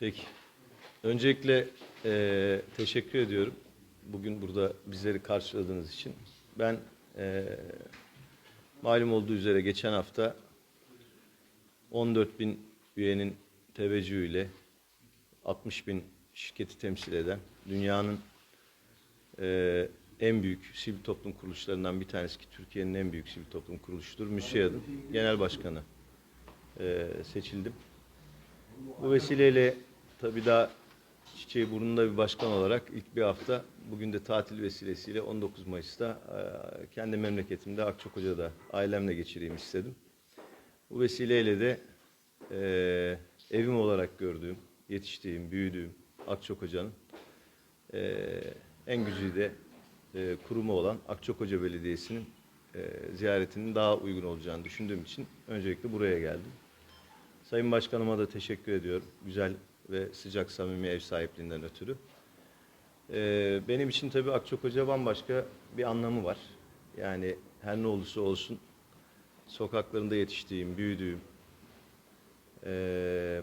Peki. Öncelikle eee, teşekkür ediyorum. Bugün burada bizleri karşıladığınız için. Ben eee, malum olduğu üzere geçen hafta 14 bin üyenin teveccühüyle 60 bin şirketi temsil eden dünyanın eee, en büyük sivil toplum kuruluşlarından bir tanesi ki Türkiye'nin en büyük sivil toplum kuruluşudur. MÜSİAD'ın genel başkanı eee, seçildim. Bu vesileyle tabii daha çiçeği burnunda bir başkan olarak ilk bir hafta bugün de tatil vesilesiyle 19 Mayıs'ta eee, kendi memleketimde Akçakoca'da ailemle geçireyim istedim. Bu vesileyle de eee, evim olarak gördüğüm, yetiştiğim, büyüdüğüm Akçakoca'nın eee, en güzide eee, kurumu olan Akçakoca Belediyesi'nin eee, ziyaretinin daha uygun olacağını düşündüğüm için öncelikle buraya geldim. Sayın Başkanıma da teşekkür ediyorum. Güzel ve sıcak samimi ev sahipliğinden ötürü. Ee, benim için tabii Akçakoca bambaşka bir anlamı var. Yani her ne olursa olsun sokaklarında yetiştiğim, büyüdüğüm, ee,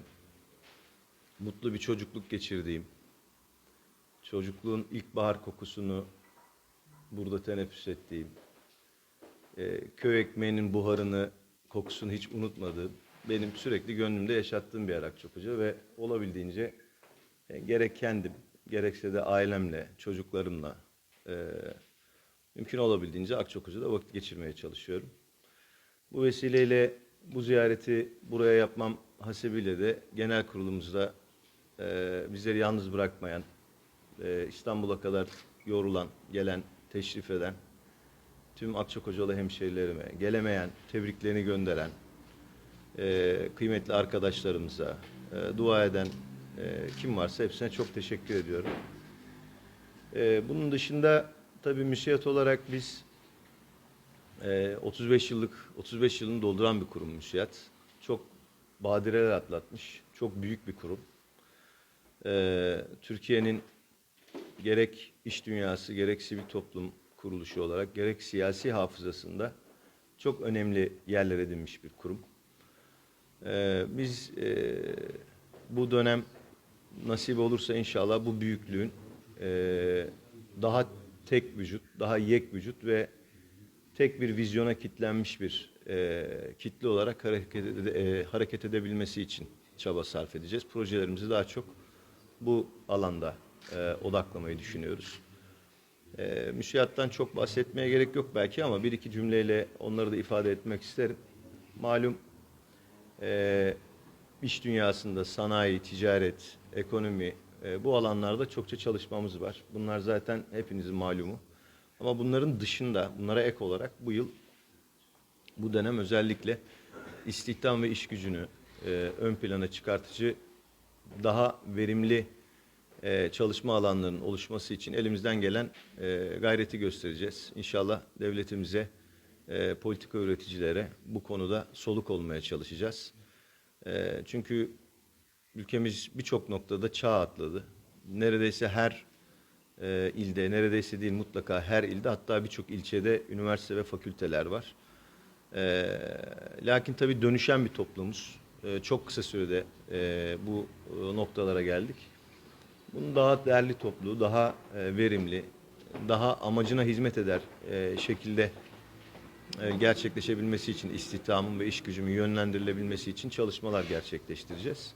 mutlu bir çocukluk geçirdiğim, çocukluğun ilkbahar kokusunu burada teneffüs ettiğim, e, köy ekmeğinin buharını, kokusunu hiç unutmadığım, benim sürekli gönlümde yaşattığım bir yer Akçakoca ve olabildiğince e, gerek kendim, gerekse de ailemle, çocuklarımla e, mümkün olabildiğince Akçakoca'da vakit geçirmeye çalışıyorum. Bu vesileyle bu ziyareti buraya yapmam hasebiyle de genel kurulumuzda e, bizleri yalnız bırakmayan, e, İstanbul'a kadar yorulan, gelen, teşrif eden, tüm Akçakocalı hemşehrilerime, gelemeyen, tebriklerini gönderen, e, kıymetli arkadaşlarımıza, e, dua eden e, kim varsa hepsine çok teşekkür ediyorum. E, bunun dışında tabii müsiyat olarak biz e, 35 yıllık 35 yılını dolduran bir kurum müsiyat. Çok badireler atlatmış, çok büyük bir kurum. E, Türkiye'nin gerek iş dünyası, gerek sivil toplum kuruluşu olarak, gerek siyasi hafızasında çok önemli yerler edinmiş bir kurum. Ee, biz e, bu dönem nasip olursa inşallah bu büyüklüğün e, daha tek vücut, daha yek vücut ve tek bir vizyona kitlenmiş bir e, kitle olarak hareket, e, hareket edebilmesi için çaba sarf edeceğiz. Projelerimizi daha çok bu alanda e, odaklamayı düşünüyoruz. E, müsiyattan çok bahsetmeye gerek yok belki ama bir iki cümleyle onları da ifade etmek isterim. Malum e, iş dünyasında sanayi, ticaret, ekonomi e, bu alanlarda çokça çalışmamız var. Bunlar zaten hepinizin malumu. Ama bunların dışında, bunlara ek olarak bu yıl, bu dönem özellikle istihdam ve iş gücünü e, ön plana çıkartıcı, daha verimli e, çalışma alanlarının oluşması için elimizden gelen e, gayreti göstereceğiz. İnşallah devletimize, e, politika üreticilere bu konuda soluk olmaya çalışacağız. E, çünkü ülkemiz birçok noktada çağ atladı. Neredeyse her e, ilde, neredeyse değil mutlaka her ilde hatta birçok ilçede üniversite ve fakülteler var. E, lakin tabii dönüşen bir toplumuz. E, çok kısa sürede e, bu e, noktalara geldik. Bunun daha değerli toplu, daha e, verimli, daha amacına hizmet eder e, şekilde gerçekleşebilmesi için istihdamın ve iş gücümün yönlendirilebilmesi için çalışmalar gerçekleştireceğiz.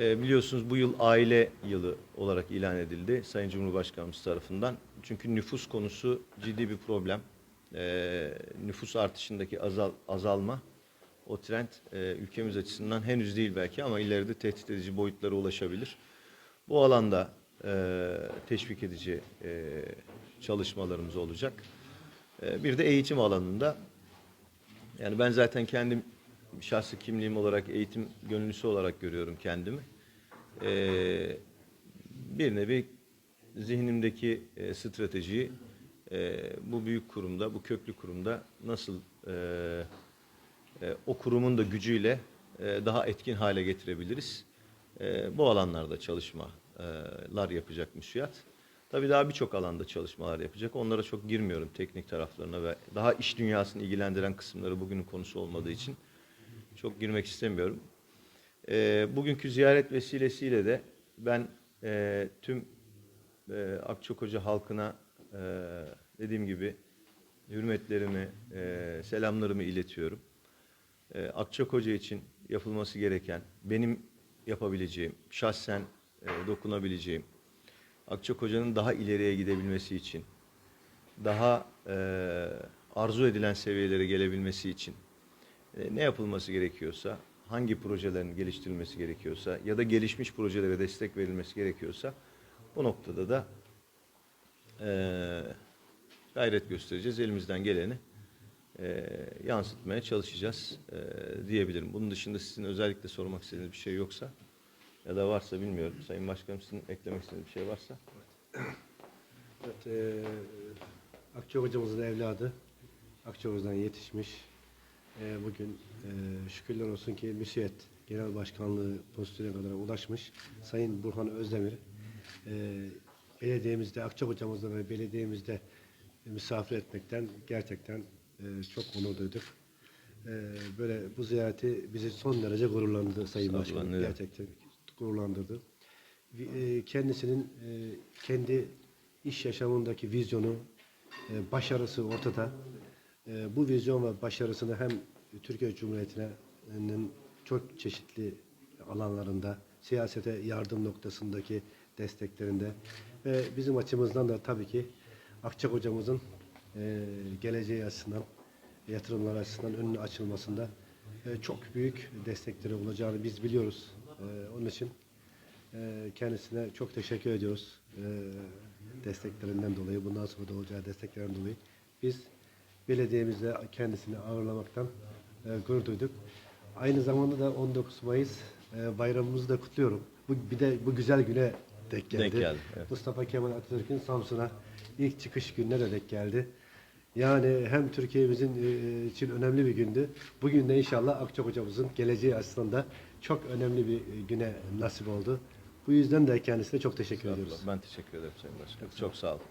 E, biliyorsunuz bu yıl aile yılı olarak ilan edildi Sayın Cumhurbaşkanımız tarafından. Çünkü nüfus konusu ciddi bir problem. E, nüfus artışındaki azal, azalma, o trend e, ülkemiz açısından henüz değil belki ama ileride tehdit edici boyutlara ulaşabilir. Bu alanda e, teşvik edici e, çalışmalarımız olacak. E, bir de eğitim alanında yani ben zaten kendim şahsi kimliğim olarak eğitim gönüllüsü olarak görüyorum kendimi. E, bir nevi zihnimdeki e, stratejiyi e, bu büyük kurumda, bu köklü kurumda nasıl e, o kurumun da gücüyle daha etkin hale getirebiliriz. Bu alanlarda çalışmalar yapacak müsiyat. Tabii daha birçok alanda çalışmalar yapacak. Onlara çok girmiyorum teknik taraflarına ve daha iş dünyasını ilgilendiren kısımları bugünün konusu olmadığı için çok girmek istemiyorum. E, bugünkü ziyaret vesilesiyle de ben e, tüm e, Akçakoca halkına e, dediğim gibi hürmetlerimi, e, selamlarımı iletiyorum. E, Akçakoca için yapılması gereken, benim yapabileceğim, şahsen e, dokunabileceğim, Akçakoca'nın daha ileriye gidebilmesi için, daha e, arzu edilen seviyelere gelebilmesi için e, ne yapılması gerekiyorsa, hangi projelerin geliştirilmesi gerekiyorsa ya da gelişmiş projelere destek verilmesi gerekiyorsa bu noktada da e, gayret göstereceğiz. Elimizden geleni e, yansıtmaya çalışacağız e, diyebilirim. Bunun dışında sizin özellikle sormak istediğiniz bir şey yoksa ya da varsa bilmiyorum. Sayın Başkanım sizin eklemek istediğiniz bir şey varsa. Evet, e, Akçay hocamızın evladı. Akçay'dan yetişmiş. E, bugün e, şükürler olsun ki müsiyet genel başkanlığı pozisyonuna kadar ulaşmış. Sayın Burhan Özdemir e, belediyemizde, Akçay hocamızla ve belediyemizde misafir etmekten gerçekten e, çok onur duyduk. E, böyle bu ziyareti bizi son derece gururlandırdı Sayın Başkanım. Gerçekten gururlandırdı. E, Kendisinin e, kendi iş yaşamındaki vizyonu, e, başarısı ortada. Bu vizyon ve başarısını hem Türkiye Cumhuriyeti'nin çok çeşitli alanlarında, siyasete yardım noktasındaki desteklerinde ve bizim açımızdan da tabii ki Akçak hocamızın geleceği açısından, yatırımlar açısından önünün açılmasında çok büyük destekleri olacağını biz biliyoruz. E, Onun için ee, Kendisine çok teşekkür ediyoruz. Ee, Desteklerinden dolayı, bundan sonra da olacağı desteklerden dolayı. Biz belediyemizde kendisini ağırlamaktan e, gurur duyduk. Aynı zamanda da 19 Mayıs e, bayramımızı da kutluyorum. Bu, bir de bu güzel güne denk geldi. Denk geldi, evet. Mustafa Kemal Atatürk'ün Samsun'a ilk çıkış gününe de denk geldi. Yani hem Türkiye'mizin e, için önemli bir gündü. Bugün de inşallah Akçak hocamızın geleceği açısından da çok önemli bir e, güne nasip oldu. Bu yüzden de kendisine çok teşekkür ediyoruz. Ben teşekkür ederim Sayın Başkanım. Çok sağ olun.